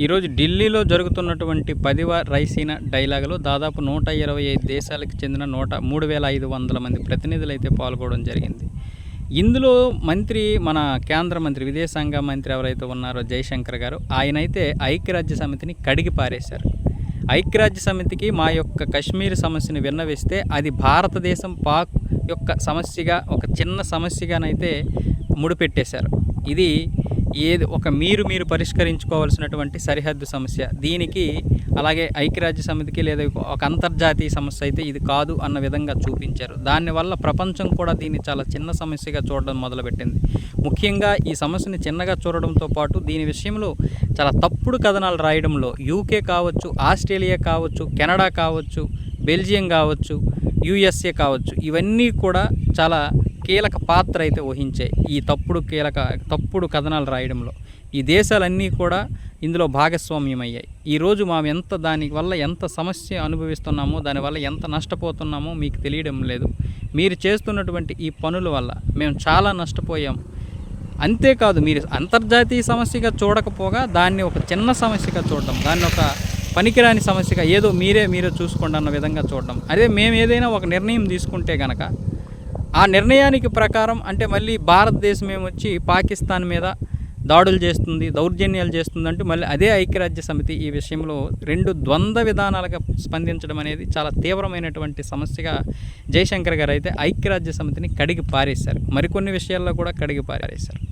ఈరోజు ఢిల్లీలో జరుగుతున్నటువంటి పదివ రైసీనా డైలాగులో దాదాపు నూట ఇరవై ఐదు దేశాలకు చెందిన నూట మూడు వేల ఐదు వందల మంది ప్రతినిధులు అయితే పాల్గొనడం జరిగింది. ఇందులో మంత్రి మన కేంద్ర మంత్రి విదేశాంగ మంత్రి ఎవరైతే ఉన్నారో జయశంకర్ గారు ఆయన అయితే ఐక్యరాజ్య సమితిని కడిగి పారేశారు. ఐక్యరాజ్య సమితికి మా యొక్క కశ్మీర్ సమస్యను విన్నవిస్తే అది భారతదేశం పాక్ యొక్క సమస్యగా ఒక చిన్న సమస్యగానైతే ముడిపెట్టేశారు. ఇది ఏది ఒక మీరు మీరు పరిష్కరించుకోవాల్సినటువంటి సరిహద్దు సమస్య. దీనికి అలాగే ఐక్యరాజ్య సమితికి లేదా ఒక అంతర్జాతీయ సమస్య అయితే ఇది కాదు అన్న విధంగా చూపించారు. దానివల్ల ప్రపంచం కూడా దీన్ని చాలా చిన్న సమస్యగా చూడడం మొదలుపెట్టింది. ముఖ్యంగా ఈ సమస్యని చిన్నగా చూడడంతో పాటు దీని విషయంలో చాలా తప్పుడు కథనాలు రాయడంలో యూకే కావచ్చు ఆస్ట్రేలియా కావచ్చు కెనడా కావచ్చు బెల్జియం కావచ్చు యుఎస్ఏ కావచ్చు ఇవన్నీ కూడా చాలా కీలక పాత్ర అయితే వహించాయి ఈ తప్పుడు కీలక తప్పుడు కథనాలు రాయడంలో ఈ దేశాలన్నీ కూడా ఇందులో భాగస్వామ్యమయ్యాయి. ఈరోజు మనం ఎంత దాని వల్ల ఎంత సమస్య అనుభవిస్తున్నామో దానివల్ల ఎంత నష్టపోతున్నామో మీకు తెలియడం లేదు. మీరు చేస్తున్నటువంటి ఈ పనుల వల్ల మేము చాలా నష్టపోయాం. అంతేకాదు మీరు అంతర్జాతీయ సమస్యగా చూడకపోగా దాన్ని ఒక చిన్న సమస్యగా చూడడం దాన్ని ఒక పనికిరాని సమస్యగా ఏదో మీరే మీరే చూసుకోండి అన్న విధంగా చూడడం. అదే మేము ఏదైనా ఒక నిర్ణయం తీసుకుంటే కనుక ఆ నిర్ణయానికి ప్రకారం అంటే మళ్ళీ భారతదేశం ఏమొచ్చి పాకిస్తాన్ మీద దాడులు చేస్తుంది దౌర్జన్యాలు చేస్తుంది అంటూ మళ్ళీ అదే ఐక్యరాజ్య సమితి ఈ విషయంలో రెండు ద్వంద్వ విధానాలుగా స్పందించడం అనేది చాలా తీవ్రమైనటువంటి సమస్యగా జయశంకర్ గారు అయితే ఐక్యరాజ్య సమితిని కడిగి పారేశారు. మరికొన్ని విషయాల్లో కూడా కడిగి పారేశారు.